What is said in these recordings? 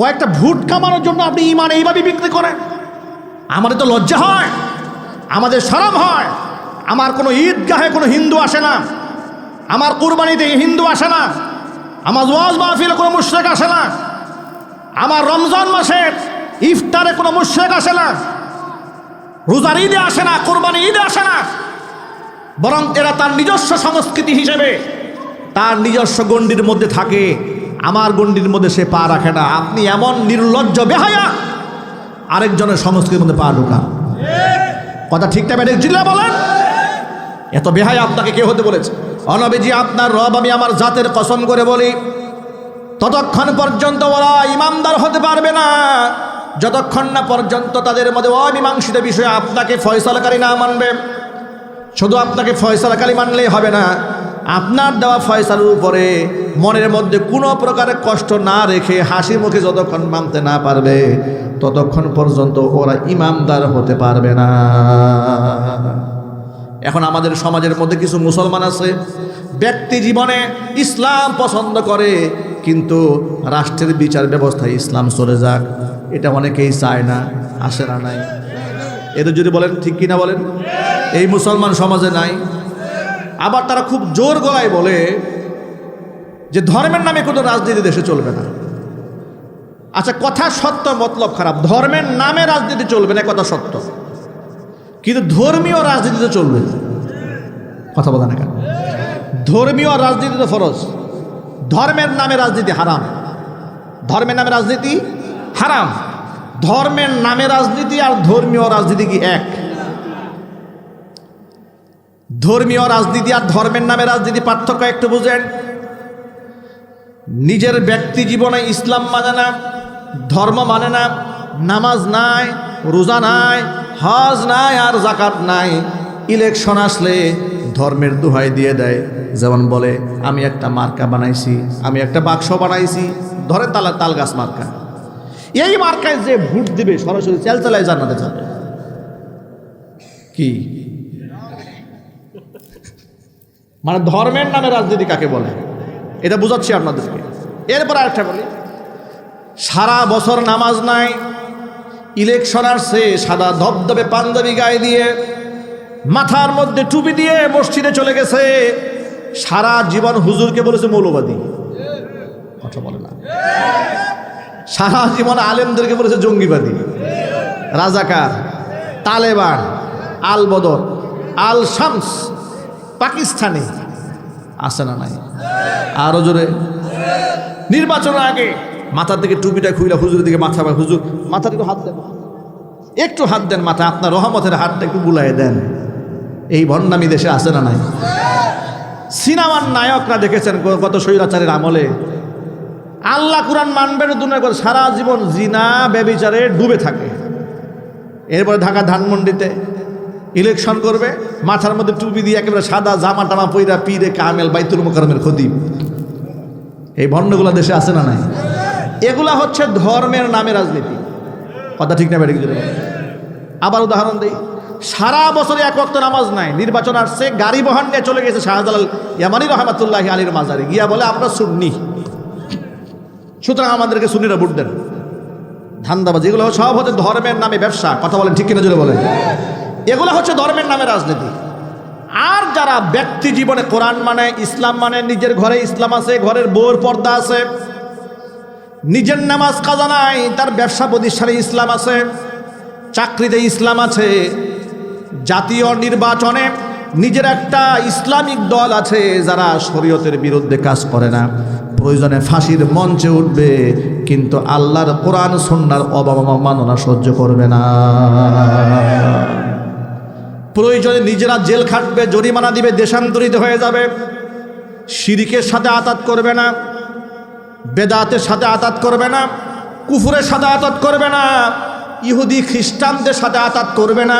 কয়েকটা ভুট কামানোর জন্য আপনি ইমান এইভাবে বিক্রি করেন? আমাদের তো লজ্জা হয়, আমাদের সারাম হয়। আমার কোনো ঈদগাহে কোনো হিন্দু আসে না, আমার কুরবানিতে হিন্দু আসে না, আমার ওয়াজ মাহফিলে কোনো মুশ্রেক আসে না, আমার রমজান মাসের ইফতারে কোনো মুশ্রেক আসে না, রোজার ঈদে আসে না কোরবানি ঈদে আসে না। বরং এরা তার নিজস্ব সংস্কৃতি হিসেবে তার নিজস্ব গণ্ডির মধ্যে থাকে। আমার গণ্ডির মধ্যে সে পা রাখে না। আপনি এমন নির্লজ্জ বেহায়া। আরেকজনের সংস্কৃতির মধ্যে পা ঢোকা কথা ঠিকটা ব্যাটেক জিল্লা বলেন? এত বেহায়া আপনাকে কে হতে বলেছে? অনবিজি, আপনার রব, আমি আমার জাতের কসম করে বলি, ততক্ষণ পর্যন্ত ওরা ইমামদার হতে পারবে না। যতক্ষণ না পর্যন্ত তাদের মধ্যে অমীমাংসিত বিষয়ে আপনাকে ফয়সালাকারী না মানবে। শুধু আপনাকে ফয়সালাকারী মানলেই হবে না। আপনার দেওয়া ফয়সালার উপরে মনের মধ্যে কোনো প্রকারের কষ্ট না রেখে হাসি মুখে যতক্ষণ মানতে না পারবে, ততক্ষণ পর্যন্ত ওরা ইমামদার হতে পারবে না। এখন আমাদের সমাজের মধ্যে কিছু মুসলমান আছে, ব্যক্তি জীবনে ইসলাম পছন্দ করে, কিন্তু রাষ্ট্রের বিচার ব্যবস্থায় ইসলাম চলে যাক, এটা অনেকেই চায় না, আসে না নাই। এদের যদি বলেন, ঠিক কিনা বলেন? এই মুসলমান সমাজে নাই। আবার তারা খুব জোর গলায় বলে যে ধর্মের নামে কোনো রাজনীতি দেশে চলবে না। আচ্ছা কথা সত্য, মতলব খারাপ। ধর্মের নামে রাজনীতি চলবে না কথা সত্য। কিন্তু ধর্মীয় রাজনীতিতে চলবে কথা বলে না কেন? ধর্মীয় রাজনীতি তো ফরজ। ধর্মের নামে রাজনীতি হারাম। ধর্মের নামে রাজনীতি হারাম। ধর্মের নামে রাজনীতি আর ধর্মীয় রাজনীতি কি এক? ধর্মীয় রাজনীতি আর ধর্মের নামে রাজনীতি পার্থক্য একটু বুঝেন। নিজের ব্যক্তি জীবনে ইসলাম মানে না, ধর্ম মানে না, নামাজ নাই, রোজা নাই, হজ নাই আর জাকাত নাই। ইলেকশন আসলে ধর্মের দোহাই দিয়ে দেয়। যেমন বলে, আমি একটা মার্কা বানাইছি, আমি একটা বাক্স বানাইছি ধরে তালা তাল গাছ মার্কা। এই মার্কায় যে ভোট দিবে সরাসরি চেল চালায় জানাতে যাবে। কি? মানে ধর্মের নামে রাজনীতি কাকে বলে? এটা বুঝাচ্ছি আপনাদেরকে। এরপর আরেকটা বলি। সারা বছর নামাজ নাই ইলেকশন আসছে, সাদা ধবধবে পাঞ্জাবি গায়ে দিয়ে, মাথার মধ্যে টুপি দিয়ে মসজিদে চলে গেছে। সারা জীবন হুজুরকে বলেছে মৌলবাদী। কথা বলে না। সারা জীবন আলেমদেরকে বলেছে জঙ্গিবাদী। রাজাকার, তালেবান, আল বদর, আল শামস। পাকিস্তানি আসে না নাই? আরও জোরে। নির্বাচনের আগে মাথার দিকে টুপিটা খুইলা হুজুরের দিকে মাথা হুজুর, মাথা একটু হাত দেন। একটু হাত দেন মাথা, আপনার রহমতের হাতটা একটু বুলাই দেন। এই ভণ্ডামি দেশে আসে না নাই? সিনেমার নায়করা দেখেছেন কত স্বৈরাচারের আমলে। আল্লাহ কুরআন মানবেন দুনিয়া করে সারা জীবন জিনা, ব্যবিচারে ডুবে থাকে। এরপরে ঢাকা ধানমন্ডিতে ইলেকশন করবে, মাথার মধ্যে টুপি দিয়ে একেবারে সাদা জামা টামা পইরা পীরে কামেল বাইতুল মোকারমের খদিম এই ভণ্ডগুলো দেশে আছে না নাই? এগুলা হচ্ছে ধর্মের নামে রাজনীতি। কথা ঠিক না বেড়ে আবার উদাহরণ দিই। সারা বছরে এক ওয়াক্ত নামাজ নাই, নির্বাচন আসছে, গাড়ি বহন নিয়ে চলে গেছে শাহজালাল ইয়ামানি রহমাতুল্লাহ আলীর মাজারে। গিয়া বলে, আমরা সুন্নি। সুতরাং আমাদেরকে সুন্নিরা ভোট দেন। ধান্দাবাজি, এগুলো সব হচ্ছে ধর্মের নামে ব্যবসা। কথা বলেন ঠিক কিনা জুড়ে বলেন। এগুলো হচ্ছে ধর্মের নামে রাজনীতি। আর যারা ব্যক্তি জীবনে কোরআন মানে ইসলাম মানে নিজের ঘরে ইসলাম আছে, ঘরের বউর পর্দা আছে, নিজের নামাজ কাজা নাই, তার ব্যবসা প্রতিষ্ঠানে ইসলাম আছে, চাকরিতে ইসলাম আছে, জাতীয় নির্বাচনে নিজের একটা ইসলামিক দল আছে, যারা শরীয়তের বিরুদ্ধে কাজ করে না। প্রয়োজনে ফাঁসির মঞ্চে উঠবে, কিন্তু আল্লাহর কোরআন সন্ন্যার অবমাননা সহ্য করবে না। প্রয়োজনে নিজেরা জেল খাটবে, জরিমানা দিবে, দেশান্তরিত হয়ে যাবে। শিরিকের সাথে আতাত করবে না, বেদাতের সাথে আতাত করবে না, কুফুরের সাথে আতাত করবে না, ইহুদি, খ্রিস্টানদের সাথে আতাত করবে না।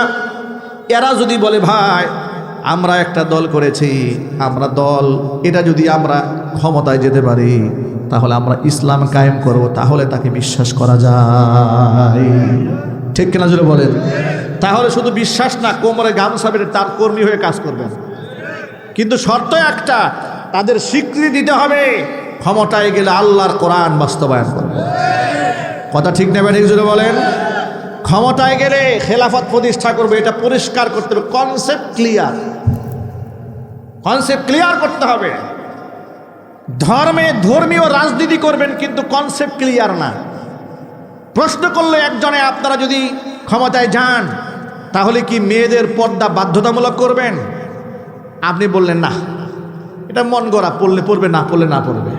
এরা যদি বলে, ভাই, আমরা একটা দল করেছি, আমরা দল, এটা যদি আমরা ক্ষমতায় যেতে পারি, তাহলে আমরা ইসলাম কায়েম করব, তাহলে তাকে বিশ্বাস করা যায়। ঠিক কিনা যদি বলেন? তাহলে শুধু বিশ্বাস না, কোমরে গামছা বেড়ে তার কর্মী হয়ে কাজ করবেন। কিন্তু শর্ত একটা, তাদের স্বীকৃতি দিতে হবে, ক্ষমতায় গেলে আল্লাহর কোরআন বাস্তবায়ন করবে। কথা ঠিক নেবেন হিজুরে বলেন? ক্ষমতায় গেলে খেলাফত প্রতিষ্ঠা করবে, এটা পরিষ্কার করতে হবে কনসেপ্ট ক্লিয়ার কনসেপ্ট ক্লিয়ার করতে হবে। ধর্মে ধর্মীয় রাজনীতি করবেন, কিন্তু কনসেপ্ট ক্লিয়ার না। প্রশ্ন করলে একজনে, আপনারা যদি ক্ষমতায় যান তাহলে কি মেয়েদের পর্দা বাধ্যতামূলক করবেন? আপনি বললেন, না। এটা মন গড়া, পড়লে পড়বে, না পড়লে না পড়বে।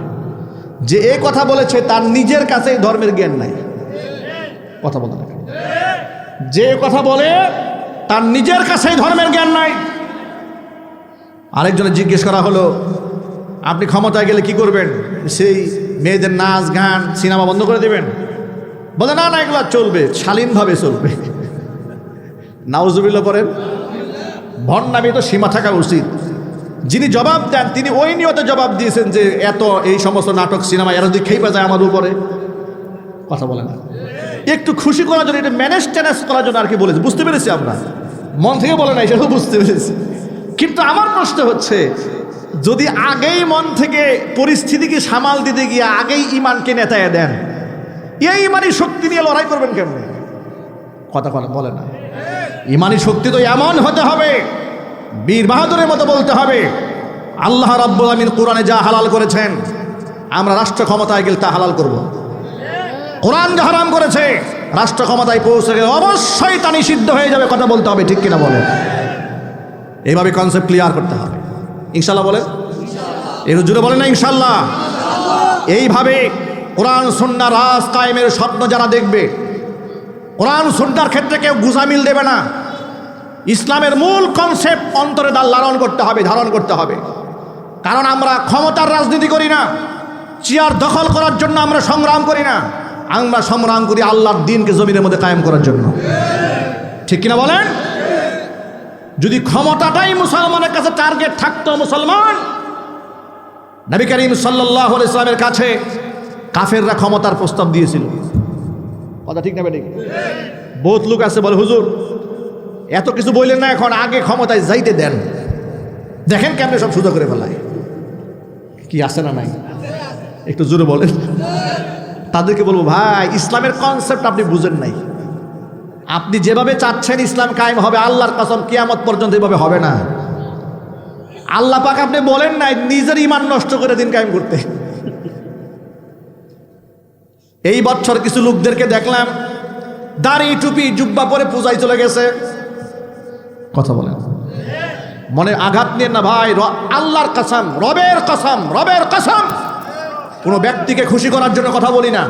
যে এ কথা বলেছে, তার নিজের কাছেই ধর্মের জ্ঞান নাই। কথা বলতে যে কথা বলে, তার নিজের কাছেই ধর্মের জ্ঞান নাই। আরেকজনে জিজ্ঞেস করা হলো, আপনি ক্ষমতায় গেলে কি করবেন? সেই মেয়েদের নাচ, গান, সিনেমা বন্ধ করে দেবেন? বলে, না না, এগুলো চলবে, শালীনভাবে চলবে। নাউজুবিল্লা পড়েন ভণ্ডামি তো সীমা থাকা উচিত। যিনি জবাব দেন, তিনি ওই নিয়তে জবাব দিয়েছেন যে এত এই সমস্ত নাটক, সিনেমা, এরা যদি খেয়ে যায় আমার উপরে। কথা বলে না। একটু খুশি করার জন্য এটা ম্যানেজ ট্যানেজ করার জন্য আর কি বলেছে। বুঝতে পেরেছি আমরা। মন থেকে বলে না সেটাও বুঝতে পেরেছি। কিন্তু আমার প্রশ্ন হচ্ছে, যদি আগেই মন থেকে পরিস্থিতিকে সামাল দিতে গিয়ে আগেই ইমানকে নেতায় দেন, এই ইমানই শক্তি নিয়ে লড়াই করবেন কেমন? কথা বলে না। ইমানি শক্তি তো এমন হতে হবে। বীর বাহাদুরের মতো বলতে হবে, আল্লাহ রাব্বুল আমিন কোরআনে যা হালাল করেছেন, আমরা রাষ্ট্র ক্ষমতায় গেলে তা হালাল করব। কোরআন যা হারাম করেছে, রাষ্ট্র ক্ষমতায় পৌঁছে গেলে অবশ্যই তা নিষিদ্ধ হয়ে যাবে, কথা বলতে হবে, ঠিক কিনা বলে এইভাবে কনসেপ্ট ক্লিয়ার করতে হবে। ইনশাল্লাহ বলে এর জুড়ে বলে না ইনশাল্লাহ এইভাবে কোরআন সন্না রাজ কায়েমের স্বপ্ন যারা দেখবে, কোরআন সন্ন্যার ক্ষেত্রে কেউ গুজামিল দেবে না। ইসলামের মূল কনসেপ্ট অন্তরে দাল লালন করতে হবে, ধারণ করতে হবে। কারণ আমরা ক্ষমতার রাজনীতি করি না, চেয়ার দখল করার জন্য আমরা সংগ্রাম করি না, আমরা সংগ্রাম করি আল্লাহর দিনকে জমিনের মধ্যে কায়েম করার জন্য। ঠিক কিনা বলেন? যদি ক্ষমতাটাই মুসলমানের কাছে টার্গেট থাকতো মুসলমান, নবী করিম সাল্লাহ ইসলামের কাছে কাফেররা ক্ষমতার প্রস্তাব দিয়েছিল। কথা ঠিক না বেঠিক? বহুত লোক আছে বলে, হুজুর এত কিছু বললেন না, এখন আগে ক্ষমতায় যাইতে দেন। দেখেন কেমনে সব সুযোগ করে ফেলায়। কি আছে না নাই? একটু জোরে বলেন। তাদেরকে বলব, ভাই, ইসলামের কনসেপ্ট আপনি বুঝেন নাই। আপনি যেভাবে চাচ্ছেন ইসলাম কায়েম হবে, আল্লাহর কসম কিয়ামত পর্যন্ত এভাবে হবে না। আল্লাহ পাক আপনি বলেন নাই, নিজের ইমান নষ্ট করে দিন কায়েম করতে। এই বছর কিছু লোকদেরকে দেখলাম, দাড়ি টুপি জুব্বা পরে পূজায় চলে গেছে। কথা বলেন। মনে আঘাত নিয়ে না ভাই আল্লাহর কাসাম, রবের কাসাম রবের কাসাম। কোনো ব্যক্তিকে খুশি করার জন্য কথা বলি না।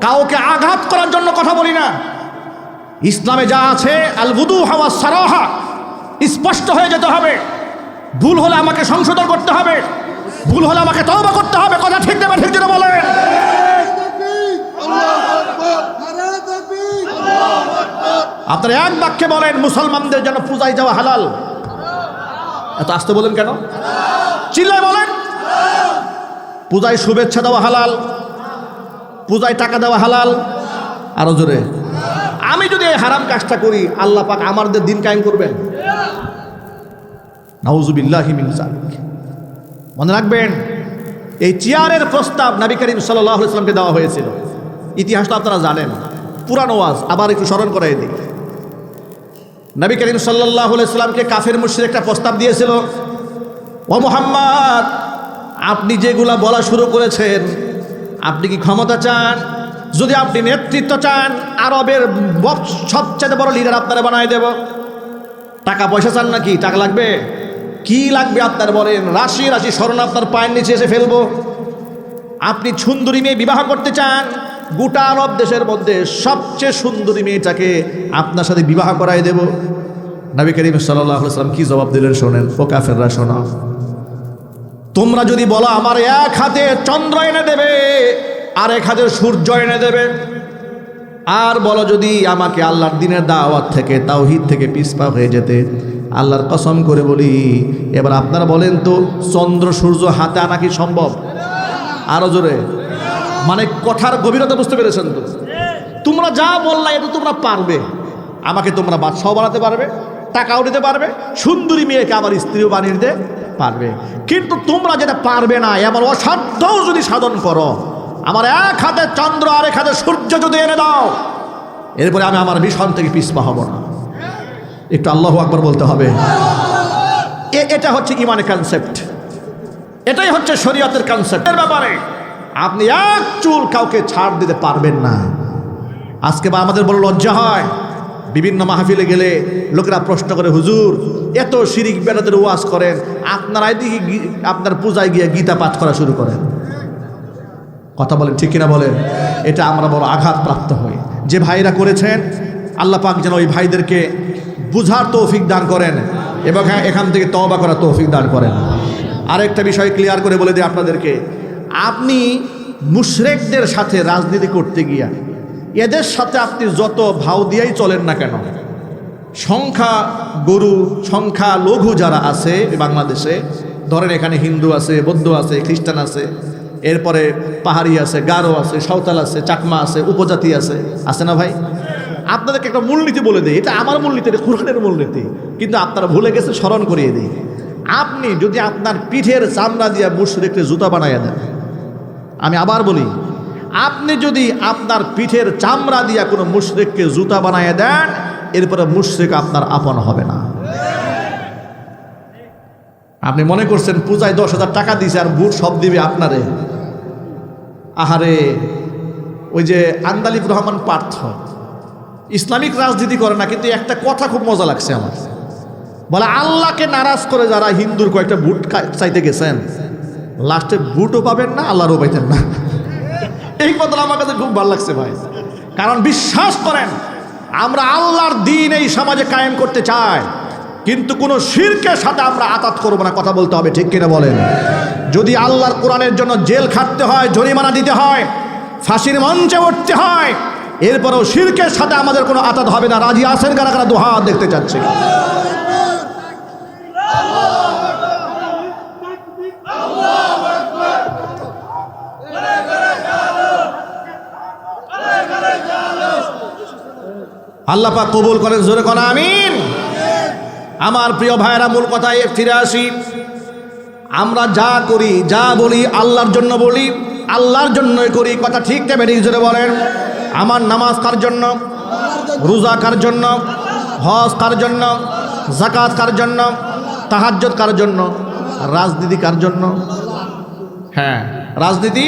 কাউকে আঘাত করার জন্য কথা বলি না। ইসলামে যা আছে আল বুদু হাওয়া সারাহা, স্পষ্ট হয়ে যেতে হবে। ভুল হলে আমাকে সংশোধন করতে হবে। ভুল হলে আমাকে তওবা করতে হবে। কথা ঠিক দেবে ঠিক যেটা বলেন। আপনারা এক বাক্যে বলেন, মুসলমানদের যেন পূজায় যাওয়া হালাল। এত আসতে বলেন কেন? চিল্লায় বলেন, পূজায় শুভেচ্ছা দেওয়া হালাল, পূজায় টাকা দেওয়া হালাল। আরও জোরে। আমি যদি এই হারাম কাজটা করি, আল্লাহ পাক আমাদের দিন কায়েম করবেন। মিন রাখবেন, এই চেয়ারের প্রস্তাব নবী করিম সাল্লাহ দেওয়া হয়েছিল। ইতিহাসটা আপনারা জানেন। পুরানো ওয়াজ, আবার একটু স্মরণ করাই দিই। নবী করিম সাল্লাহ ইসলামকে কাফের মুর্শিদ একটা প্রস্তাব দিয়েছিল, ও মোহাম্মদ, আপনি যেগুলা বলা শুরু করেছেন, আপনি কি ক্ষমতা চান? যদি আপনি নেতৃত্ব চান, আরবের সবচেয়ে বড় লিডার আপনারা বানাই দেব। টাকা পয়সা চান নাকি? টাকা লাগবে? কি লাগবে আপনার বলেন? রাশি রাশি স্মরণ আপনার পায়ের নিচে এসে ফেলব। আপনি সুন্দরী মেয়ে বিবাহ করতে চান গোটা আরব দেশের মধ্যে সবচেয়ে সুন্দরী মেয়েটাকে আপনার সাথে বিবাহ করাই দেব। নবী করিম সাল্লাম কি জবাব দিলেন শোনেন, ও কাফেররা শোনাও তোমরা যদি বলো আমার এক হাতে চন্দ্র এনে দেবে আর এক হাতে সূর্য এনে দেবে, আর বলো যদি আমাকে আল্লাহর দিনের দাওয়াত থেকে, তাওহিদ থেকে পিসপা হয়ে যেতে, আল্লাহর কসম করে বলি, এবার আপনারা বলেন তো, চন্দ্র সূর্য হাতে আনা কি সম্ভব? আরও জোরে। মানে কথার গভীরতা বুঝতে পেরেছেন তো? তোমরা যা বললা এটা তোমরা পারবে। আমাকে তোমরা বাদশাহ বানাতে পারবে টাকাও দিতে পারবে সুন্দরী মেয়েকে আমার স্ত্রীও বানিয়ে দিতে পারবে। কিন্তু তোমরা যেটা পারবে না এমন অসাধ্যও যদি সাধন করো আমার এক হাতে চন্দ্র আর এক হাতে সূর্য যদি এনে দাও এরপরে আমি আমার মিশন থেকে পিছপা হব না। একটু আল্লাহ আকবর বলতে হবে। এটা হচ্ছে ইমানের কনসেপ্ট এটাই হচ্ছে শরীয়তের কনসেপ্টের ব্যাপারে আপনি এক চুল কাউকে ছাড় দিতে পারবেন না। আজকে বা আমাদের বড় লজ্জা হয়। বিভিন্ন মাহফিলে গেলে লোকেরা প্রশ্ন করে, হুজুর, এত শিরিক বেড়াদের ওয়াজ করেন আপনারাই দিকে গি- আপনার পূজায় গিয়ে গীতা পাঠ করা শুরু করেন? কথা বলেন, ঠিক কিনা বলেন? এটা আমরা বড় আঘাতপ্রাপ্ত হই। যে ভাইরা করেছেন, আল্লাহ পাক যেন ওই ভাইদেরকে বুঝার তৌফিক দান করেন এবং হ্যাঁ এখান থেকে তওবা করার তৌফিক দান করেন। আরেকটা বিষয় ক্লিয়ার করে বলে দিই আপনাদেরকে। আপনি মুশরেকদের সাথে রাজনীতি করতে গিয়া, এদের সাথে আপনি যত ভাও দিয়াই চলেন না কেন? সংখ্যা গরু, সংখ্যা লঘু যারা আছে বাংলাদেশে, ধরেন এখানে হিন্দু আছে, বৌদ্ধ আছে, খ্রিস্টান আছে, এরপরে পাহাড়ি আছে, গারো আছে, সাঁওতাল আছে, চাকমা আছে, উপজাতি আছে আছে না ভাই? আপনাদেরকে একটা মূলনীতি বলে দিই, এটা আমার মূলনীতি, এটা কোরআনের মূলনীতি, কিন্তু আপনারা ভুলে গেছে স্মরণ করিয়ে দিই। আপনি যদি আপনার পিঠের চামড়া দিয়ে মুশরিককে জুতা বানাইয়া দেন আমি আবার বলি, আপনি যদি আপনার পিঠের চামড়া দিয়া কোনো মুশরিককে জুতা বানাইয়া দেন, এরপরে মুশরিক আপনার আপন হবে না। আপনি মনে করছেন পূজায় দশ হাজার টাকা দিয়েছে আর বুট সব দিবে আপনারে? আহারে, ওই যে আন্দালিব রহমান পার্থ, ইসলামিক রাজনীতি করে না, কিন্তু একটা কথা খুব মজা লাগছে আমার। বলে, আল্লাহকে নারাজ করে যারা হিন্দুর কয়েকটা বুট চাইতে গেছেন লাস্টে বুটও পাবেন না, আল্লাহরও পাইতেন না। এই কথাটা আমার কাছে খুব ভালো লাগছে ভাই। কারণ বিশ্বাস করেন, আমরা আল্লাহর দিন এই সমাজে কায়েম করতে চাই, কিন্তু কোনো শিরকের সাথে আমরা আতাত করব না, কথা বলতে হবে, ঠিক কিনা বলেন? যদি আল্লাহর কোরআনের জন্য জেল খাটতে হয়, জরিমানা দিতে হয়, ফাঁসির মঞ্চে উঠতে হয়, এরপরেও শিরকের সাথে আমাদের কোনো আতাত হবে না। রাজি আছেন কারা কারা? দুহাত দেখতে চাচ্ছে। আল্লাহ পাক কবুল করেন, জোরে কোন, আমিন। আমার প্রিয় ভাইরা মূল কথায় ফিরে আসি। আমরা যা করি, যা বলি আল্লাহর জন্য বলি, আল্লাহর জন্যই করি, কথা ঠিক না বেরিয়ে জোরে বলেন? আমার নামাজ কার জন্য? রোজা কার জন্য? হজ কার জন্য? জাকাত কার জন্য? তাহাজ্জত কার জন্য? রাজনীতি কার জন্য? হ্যাঁ রাজনীতি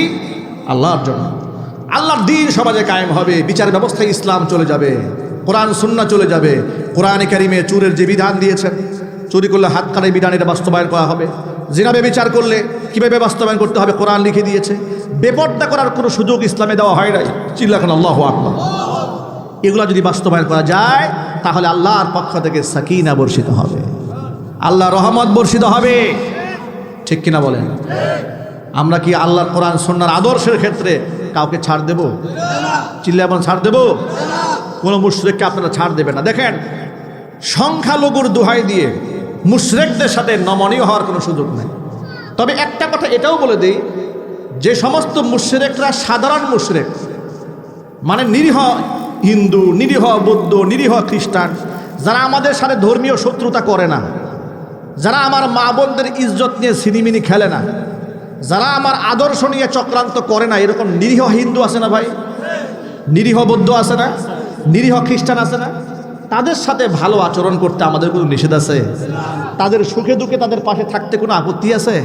আল্লাহর জন্য। আল্লাহর দিন সমাজে কায়েম হবে, বিচার ব্যবস্থায় ইসলাম চলে যাবে। কোরআন সুন্না চলে যাবে। কোরআনে কারিমে চুরের যে বিধান দিয়েছেন, চুরি করলে হাত কাটাই বিধান এটা বাস্তবায়ন করা হবে। জিনাবে বিচার করলে কীভাবে বাস্তবায়ন করতে হবে? কোরআন লিখে দিয়েছে। বেপর্দা করার কোনো সুযোগ ইসলামে দেওয়া হয় নাই। চিল্লাখান আল্লাহ আকবর। এগুলো যদি বাস্তবায়ন করা যায়, তাহলে আল্লাহর পক্ষ থেকে সাকিনা বর্ষিত হবে। আল্লাহ রহমত বর্ষিত হবে। ঠিক কিনা বলেন? আমরা কি আল্লাহর কোরআন সন্ন্যার আদর্শের ক্ষেত্রে কাউকে ছাড় দেব? চিল্লা এবং ছাড় দেব? কোনো মুশরেককে আপনারা ছাড় দেবেন না। দেখেন, সংখ্যালঘুর দোহাই দিয়ে মুশরেকদের সাথে নমনীয় হওয়ার কোনো সুযোগ নেই। তবে একটা কথা এটাও বলে দিই, যে সমস্ত মুশরেকরা সাধারণ মুশরেক মানে নিরীহ হিন্দু, নিরীহ বৌদ্ধ, নিরীহ খ্রিস্টান, যারা আমাদের সাথে ধর্মীয় শত্রুতা করে না, যারা আমার মা বোনদের ইজ্জত নিয়ে সিনিমিনি খেলে না, যারা আমার আদর্শ নিয়ে চক্রান্ত করে না, এরকম নিরীহ হিন্দু আছে না ভাই? নিরীহ বৌদ্ধ আছে না? নিরীহ খ্রিস্টান আছে না? তাদের সাথে ভালো আচরণ করতে আমাদের কোনো নিষেধ আছে? তাদের সুখে দুঃখে তাদের পাশে থাকতে কোনো আপত্তি আছে?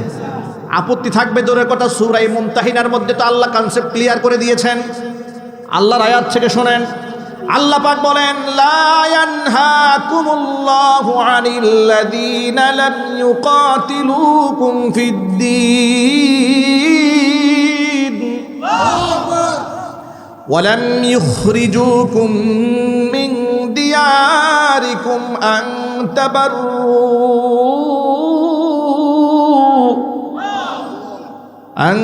আপত্তি থাকবে দূরের কথা সুরাই মুমতাহিনার মধ্যে তো আল্লাহ কনসেপ্ট ক্লিয়ার করে দিয়েছেন। আল্লাহর আয়াত থেকে শোনেন। আল্লাহ পাক বলেন, লা ইয়ানহাকুমুল্লাহু আনিল্লাযীনা লাম ইউকাতিলুকুম ফিদ-দীন ولم يخرجوكم من دياركم أن تبروا أن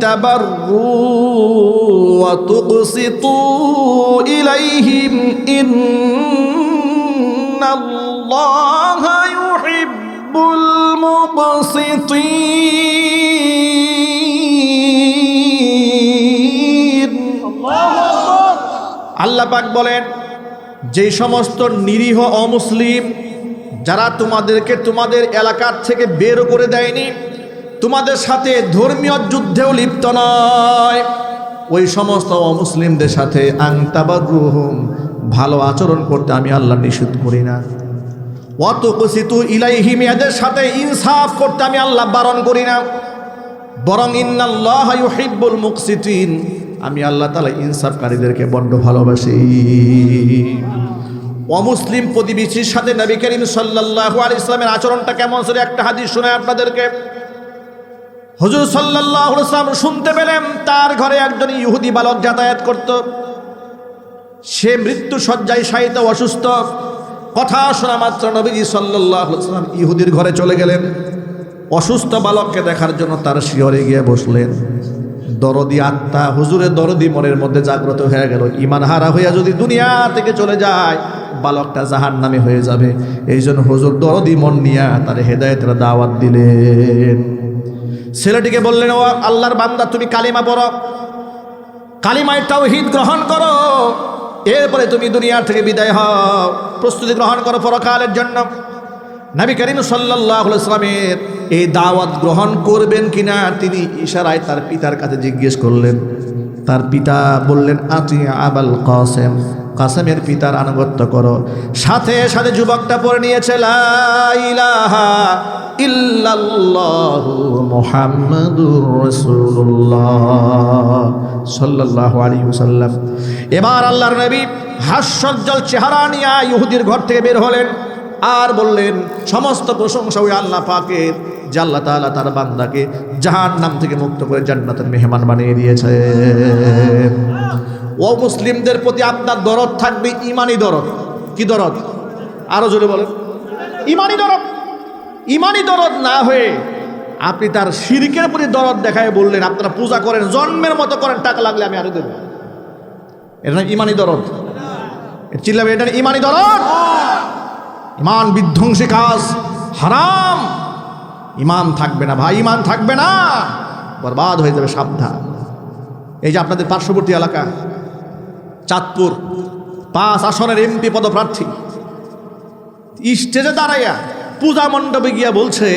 تبروا وتقسطوا إليهم إن الله يحب المقسطين আল্লাহ পাক বলেন, যে সমস্ত নিরীহ অমুসলিম যারা তোমাদেরকে তোমাদের এলাকার থেকে বের করে দেয়নি, তোমাদের সাথে ধর্মীয় যুদ্ধেও লিপ্ত নয়। ওই সমস্ত অমুসলিমদের সাথে আংতাবারুহুম ভালো আচরণ করতে আমি আল্লাহ নিষেধ করি না। অত কুসিতু ইলাইহিম, এদের সাথে ইনসাফ করতে আমি আল্লাহ বারণ করি না। বরং ইন্নাল্লাহ ইউহিব্বুল মুকসিতিন আমি আল্লাহ তাআলা ইনসাফকারীদেরকে বড্ড ভালোবাসি। অমুসলিম প্রতিবেশীর সাথে নবী করিম সাল্লাল্লাহু আলাইহি ইসলামের আচরণটা কেমন ছিল? একটা হাদিস শোনায় আপনাদেরকে। হুজুর সাল্লাল্লাহু আলাইহি সাল্লাম শুনতে পেলেন, তার ঘরে একজন ইহুদি বালক যাতায়াত করত। সে মৃত্যু শয্যায় শায়িত অসুস্থ। কথা শোনা মাত্র নবীজি সাল্লাল্লাহু আলাইহি সাল্লাম ইহুদির ঘরে চলে গেলেন। অসুস্থ বালককে দেখার জন্য তার শিয়রে গিয়ে বসলেন। দরদি আত্মা, হুজুরের দরদি মনের মধ্যে জাগ্রত হয়ে গেল। ইমান হারা হইয়া যদি দুনিয়া থেকে চলে যায়, বালকটা জাহান নামে হয়ে যাবে। এই জন্য হুজুর দরদি মন নিয়া তার হেদায়তের দাওয়াত দিলেন। ছেলেটিকে বললেন, ও আল্লাহর বান্দা, তুমি কালিমা পড়ো। কালিমায় তাওহীদ গ্রহণ করো। এরপরে তুমি দুনিয়া থেকে বিদায় হও। প্রস্তুতি গ্রহণ করো পরকালের জন্য। নবী করিম সাল্লাহ ইসলামের এই দাওয়াত গ্রহণ করবেন কিনা, তিনি ইশারায় তার পিতার কাছে জিজ্ঞেস করলেন। তার পিতা বললেন আতি আবাল কাসেম, কাসেমের পিতার আনুগত্য করো। সাথে সাথে যুবকটা পড়ে নিয়েছে, লা ইলাহা ইল্লাল্লাহু মুহাম্মাদুর রাসূলুল্লাহ সাল্লাল্লাহু আলাইহি ওয়াসাল্লাম। এবার আল্লাহর নবী হাস্যজ্জ্বল চেহারা নিয়ে ইহুদির ঘর থেকে বের হলেন। আর বললেন, সমস্ত প্রশংসা ওই আল্লাহ পাকের, যে আল্লাহ তাআলা তার বান্দাকে জাহান নাম থেকে মুক্ত করে জান্নাতের মেহমান বানিয়ে দিয়েছে। ও মুসলিমদের প্রতি আপনার দরদ থাকবে ইমানি দরদ। কি দরদ? আরও জোরে বলেন। ইমানি দরদ। ইমানি দরদ না হয়ে আপনি তার শিরিকের প্রতি দরদ দেখায় বললেন, আপনারা পূজা করেন, জন্মের মতো করেন, টাকা লাগলে আমি আরও দেবো। এটা ইমানি দরদ? চিল্লাবে, এটা ইমানি দরদ? ইমান বিধ্বংসী কাজ। হারাম। ইমান থাকবে না ভাই, ইমান থাকবে না। বরবাদ হয়ে যাবে সাবধান। এই যে আপনাদের পার্শ্ববর্তী এলাকা, চাঁদপুর, পাঁচ আসনের এমপি পদপ্রার্থী। স্টেজে দাঁড়াইয়া পূজা মণ্ডপে গিয়া বলছে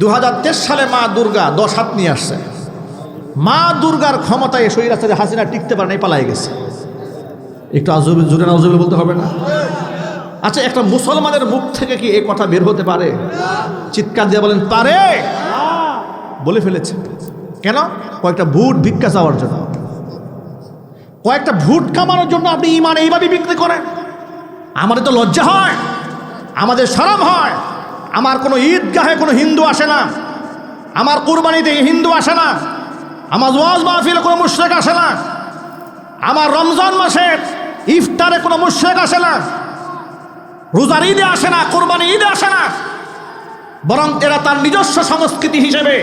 দু হাজার তেইশ সালে মা দুর্গা দশ হাত নিয়ে আসছে। মা দুর্গার ক্ষমতায় শরীর আসতে হাসিনা টিকতে পারে নাই, পালাই গেছে। একটু আজব জুড়ে না বলতে হবে না। আচ্ছা একটা মুসলমানের মুখ থেকে কি এই কথা বের হতে পারে? চিৎকার দিয়ে বলেন, পারে। বলে ফেলেছে। কেন? কয়েকটা ভুট ভিক্ষা চাওয়ার জন্য। কয়েকটা ভুট কামানোর জন্য আপনি ইমান এইভাবে বিক্রি করেন। আমাদের তো লজ্জা হয়। আমাদের সারাম হয়। আমার কোনো ঈদগাহে কোনো হিন্দু আসে না। আমার কুরবানিতে হিন্দু আসে না। আমার ওয়াজ মাহফিলে কোনো মুশ্রেক আসে না। আমার রমজান মাসের ইফতারে কোনো মুশ্রেক আসে না। রোজার ঈদে আসে না কোরবানি ঈদে আসে না। বরং এরা তার নিজস্ব সংস্কৃতি হিসেবে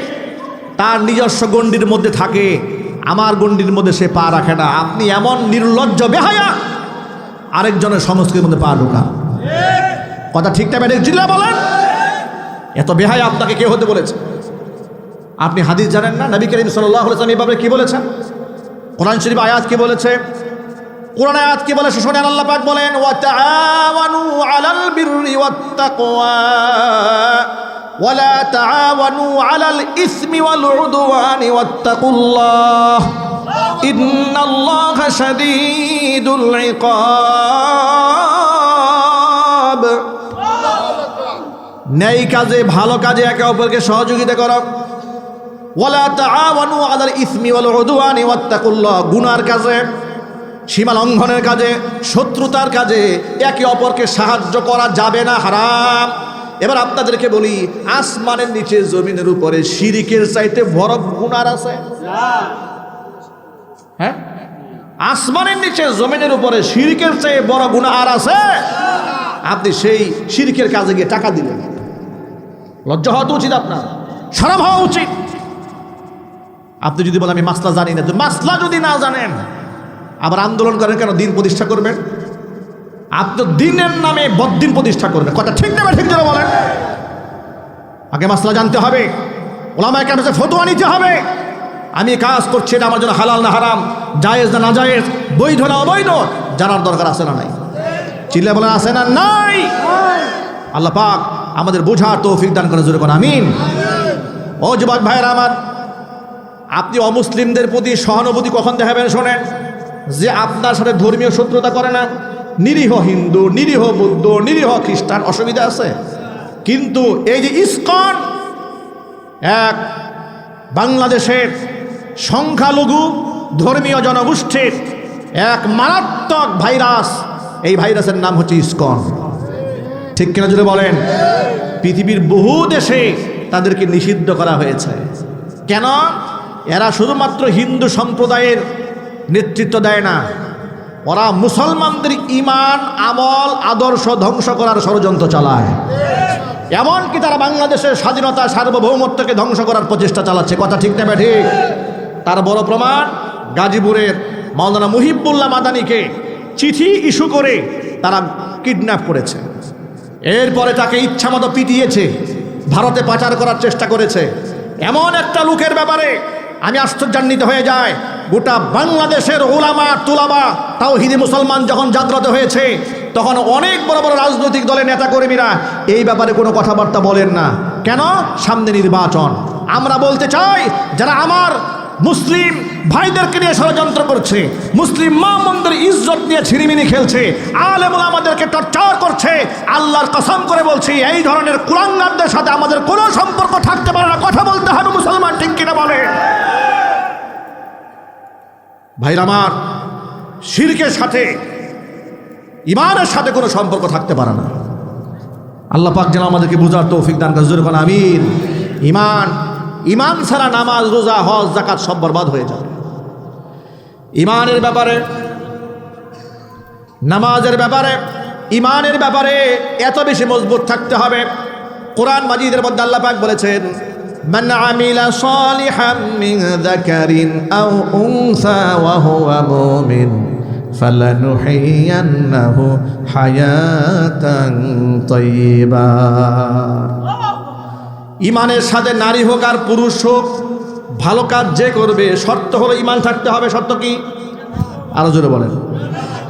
তার নিজস্ব গণ্ডির মধ্যে থাকে। আমার গণ্ডির মধ্যে সে পা রাখে না। আপনি এমন নির্লজ্জ বেহায়া, আরেকজনের সংস্কৃতির মধ্যে পা ঢোকা কথা ঠিক টাইমে জিল্লা বলেন? এত বেহায়া আপনাকে কে হতে বলেছে? আপনি হাদিস জানেন না? নবী করিম সাল্লাহ এই ব্যাপারে কি বলেছেন? কোরআন শরীফ আয়াত কি বলেছে? কোরআন আয়াত কি বলে? শোনেন আল্লাহ পাক বলেন ওয়া তাআওয়ানু আলাল বিররি ওয়াত তাকওয়া ওয়ালা তাআওয়ানু আলাল ইসমি ওয়াল উদওয়ানি ওয়াত্তাকুল্লাহ। ইন্নাল্লাহা শাদীদুল ইকাব। ন্যায় কাজে, ভালো কাজে একে অপরকে সহযোগিতা করো। ওয়ালা তাআওয়ানু আলাল ইসমি ওয়াল উদওয়ানি ওয়াত্তাকুল্লাহ। গুনার কাজে সীমা লঙ্ঘনের কাজে, শত্রুতার কাজে একে অপরকে সাহায্য করা যাবে না, হারাম। এবার আপনাদেরকে বলি, আসমানের নিচে জমিনের উপরে শিরিকের চাইতে বড় গুনার আছে? হ্যাঁ? আসমানের নিচে জমিনের উপরে শিরিকের চেয়ে বড় গুণা আর আছে? আপনি সেই শিরিকের কাজে গিয়ে টাকা দিলেন। লজ্জা হওয়া তো উচিত আপনার। সারাম হওয়া উচিত। আপনি যদি বলেন, আমি মাসলা জানি না মাসলা যদি না জানেন আবার আন্দোলন করেন কেন? দিন প্রতিষ্ঠা করবেন? আপনি দিনের নামে বদ্দিন প্রতিষ্ঠা করবেন। কথা ঠিক নেবে ঠিক যেন বলেন? আগে মাসলা জানতে হবে। ওলামায় কেন ফতোয়া নিতে হবে। আমি কাজ করছি, এটা আমার জন্য হালাল না হারাম? জায়েজ না না জায়েজ বৈধ না অবৈধ? জানার দরকার আছে না নাই? চিল্লা বলেন, আছে না নাই? আল্লাহ পাক আমাদের বোঝার তৌফিক দান করে জোরে কোন আমিন। ও যুবক ভাইয়েরা আমার, আপনি অমুসলিমদের প্রতি সহানুভূতি কখন দেখাবেন শোনেন? যে আপনার সাথে ধর্মীয় শত্রুতা করে না, নিরীহ হিন্দু, নিরীহ বৌদ্ধ, নিরীহ খ্রিস্টান, অসুবিধা আছে? কিন্তু এই যে ইস্কন, এক বাংলাদেশের সংখ্যালঘু ধর্মীয় জনগোষ্ঠীর এক মারাত্মক ভাইরাস, এই ভাইরাসের নাম হচ্ছে ইস্কন। ঠিক কিনা যদি বলেন, পৃথিবীর বহু দেশে তাদেরকে নিষিদ্ধ করা হয়েছে। কেন? এরা শুধুমাত্র হিন্দু সম্প্রদায়ের নেতৃত্ব দেয় না। ওরা মুসলমানদের ইমান আমল, আদর্শ ধ্বংস করার ষড়যন্ত্র চালায়। এমনকি তারা বাংলাদেশের স্বাধীনতা, সার্বভৌমত্বকে ধ্বংস করার প্রচেষ্টা চালাচ্ছে। কথা ঠিক না ঠিক তার বড় প্রমাণ, গাজীপুরের মাওলানা মুহিবুল্লাহ মাদানিকে চিঠি ইস্যু করে তারা কিডন্যাপ করেছে। এরপরে তাকে ইচ্ছামতো পিটিয়েছে, ভারতে পাচার করার চেষ্টা করেছে। এমন একটা লোকের ব্যাপারে আমি আশ্চর্যান্বিত হয়ে যায় গোটা বাংলাদেশের ওলামা, তুলামা তাও হিদি মুসলমান যখন জাগ্রত হয়েছে, তখন অনেক বড় বড় রাজনৈতিক দলের নেতাকর্মীরা এই ব্যাপারে কোনো কথাবার্তা বলেন না। কেন? সামনে নির্বাচন। আমরা বলতে চাই, যারা আমার মুসলিম ভাইদেরকে নিয়ে ষড়যন্ত্র করছে, মুসলিম মা মন্দির ইজ্জত নিয়ে ছিনিমিনি খেলছে আলেমুল আমাদেরকে টর্চার করছে, আল্লাহর কসম করে বলছি, এই ধরনের কুরাঙ্গারদের সাথে আমাদের কোনো সম্পর্ক থাকতে পারে না। কথা বলতে হবে মুসলমান, ঠিক কিনা বলে ভাইরা আমার, শিরকের সাথে ইমানের সাথে কোনো সম্পর্ক থাকতে পারে না। আল্লাহ পাক যেন আমাদেরকে বুঝার তৌফিক দান কাজুর কোন আমিন। ইমান ইমান ছাড়া নামাজ, রোজা, হজ জাকাত সব বরবাদ হয়ে যাবে ইমানের ব্যাপারে, নামাজের ব্যাপারে ইমানের ব্যাপারে এত বেশি মজবুত থাকতে হবে। কোরআন মাজিদের মধ্যে আল্লাহ পাক বলেছেন من عمل صالحا من ذكر أو أنثى وهو مؤمن فلنحيينه حياة طيبة ইমানের সাথে নারী হোক আর পুরুষ হোক ভালো কাজ যে করবে শর্ত হলো ইমান থাকতে হবে শর্ত কি আরো জোরে বলেন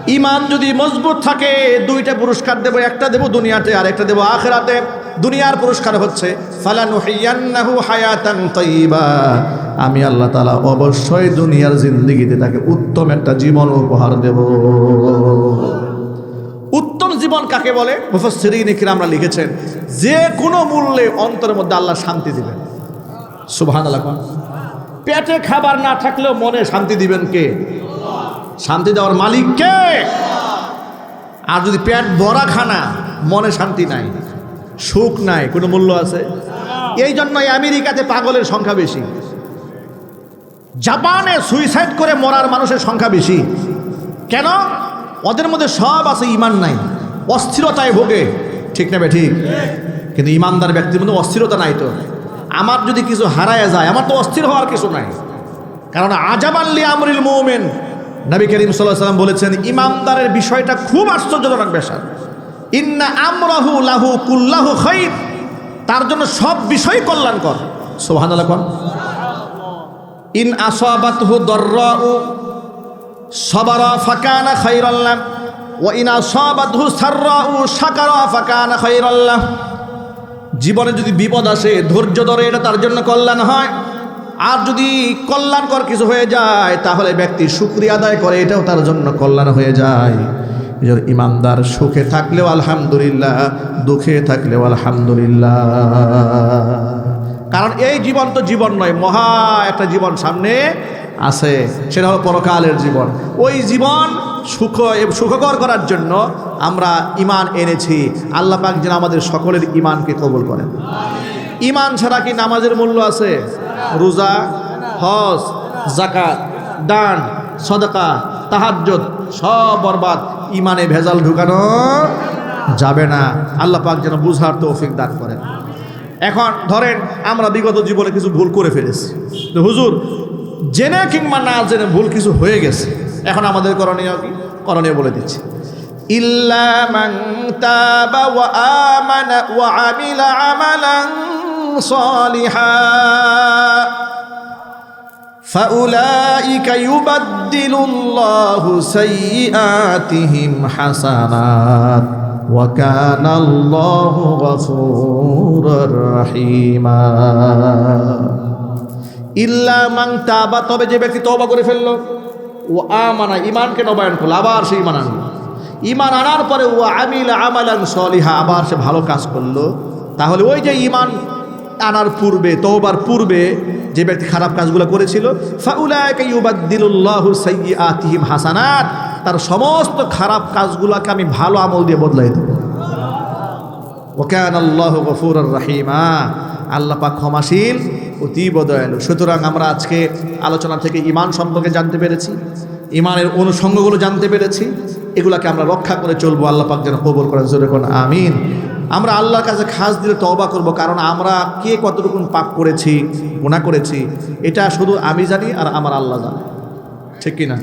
ইমান যদি মজবুত থাকে দুইটা পুরস্কার দেবো একটা দেবো দুনিয়াতে আর একটা দেবো আখেরাতে দুনিয়ার পুরস্কার হচ্ছে আমি আল্লাহ তাআলা অবশ্যই দুনিয়ার জিন্দেগিতে তাকে উত্তম একটা জীবন উপহার দেব। উত্তম জীবন কাকে বলে? আমরা লিখেছেন, যে কোনো মূল্যে অন্তরের মধ্যে আল্লাহ শান্তি দিবেন। সুবহানাল্লাহ কোন। পেটে খাবার না থাকলেও মনে শান্তি দিবেন কে? শান্তি দেওয়ার মালিক কে? আর যদি পেট ভরা খানা মনে শান্তি নাই। সুখ নাই, কোনো মূল্য আছে? এই জন্যই আমেরিকাতে পাগলের সংখ্যা বেশি। জাপানে সুইসাইড করে মরার মানুষের সংখ্যা বেশি। কেন? ওদের মধ্যে সব আছে ইমান নাই, অস্থিরতায় ভোগে। ঠিক না ঠিক? কিন্তু ইমানদার ব্যক্তির মধ্যে অস্থিরতা নাই তো। আমার যদি কিছু হারায় যায়, আমার তো অস্থির হওয়ার কিছু নাই। কারণ আজাবাল্লি আমরিল মৌমেন। নবী করিম সাল্লাহ সাল্লাম বলেছেন, ইমানদারের বিষয়টা খুব আশ্চর্যজনক বিষয় ইন্না আমরাহু লাহু কুল্লাহু খৈর তার জন্য সব বিষয় কল্যাণকর। সোহান কন? ইন আসাবাতহু দর্রাউ সবারা ফাকানা খাইরাল্লাহ ওয়া ইন আসাবাতহু সাররাউ শাকারা ফাকানা খাইরাল্লাহ জীবনে যদি বিপদ আসে ধৈর্য ধরে এটা তার জন্য কল্যাণ হয়। আর যদি কল্যাণকর কিছু হয়ে যায় তাহলে ব্যক্তি শুক্রিয়া আদায় করে এটাও তার জন্য কল্যাণ হয়ে যায়। এজন্য ইমানদার সুখে থাকলেও আলহামদুলিল্লাহ, দুঃখে থাকলেও আলহামদুলিল্লাহ। কারণ এই জীবন তো জীবন নয়, মহা একটা জীবন সামনে আছে, সেটা হলো পরকালের জীবন। ওই জীবন সুখ, সুখকর করার জন্য আমরা ইমান এনেছি। আল্লাহ পাক যেন আমাদের সকলের ইমানকে কবুল করেন। ইমান ছাড়া কি নামাজের মূল্য আছে? রোজা, হজ জাকাত দান, সদকা, তাহাজ্জুদ, সব বরবাদ। ইমানে ভেজাল ঢুকানো যাবে না। আল্লাহ পাক যেন বুঝার তৌফিক দান করেন। এখন ধরেন আমরা বিগত জীবনে কিছু ভুল করে ফেলেছি। তো হুজুর, জেনে কিংবা না জেনে ভুল কিছু হয়ে গেছে। এখন আমাদের করণীয় কি? করণীয় বলে দিচ্ছি। ইল্লা فأولئك يبدل الله سيئاتهم حسنات وكان الله غفورا رحيما ইল্লা মাং তাবা তবে যে ব্যক্তি তওবা করে ফেললো ও আমানা ইমানকে নবায়ন করলো আবার সে ইমান আনলো ইমান আনার পরে ও আমিল আমালান সলিহা আবার সে ভালো কাজ করলো তাহলে ওই যে ইমান আনার পূর্বে তওবার পূর্বে যে ব্যক্তি খারাপ কাজগুলো করেছিল সাইয়্যাতিহিম হাসানাত, তার সমস্ত খারাপ কাজগুলোকে আমি ভালো আমল দিয়ে বদলাই দেব। ওকান আল্লাহ গফুর রাহিমা। আল্লাহ পাক ক্ষমাশীল অতীব দয়ালু। সুতরাং আমরা আজকে আলোচনা থেকে ইমান সম্পর্কে জানতে পেরেছি ইমানের অনুষঙ্গগুলো জানতে পেরেছি, এগুলাকে আমরা রক্ষা করে চলবো। আল্লাহ পাক যেন কবর করেন। জোরে আমিন। আমরা আল্লাহর কাছে খাস দিলে তবা করব, কারণ আমরা কে কতটুকু পাপ করেছি গুণা করেছি, এটা শুধু আমি জানি আর আমার আল্লাহ জানে। ঠিক কিনা?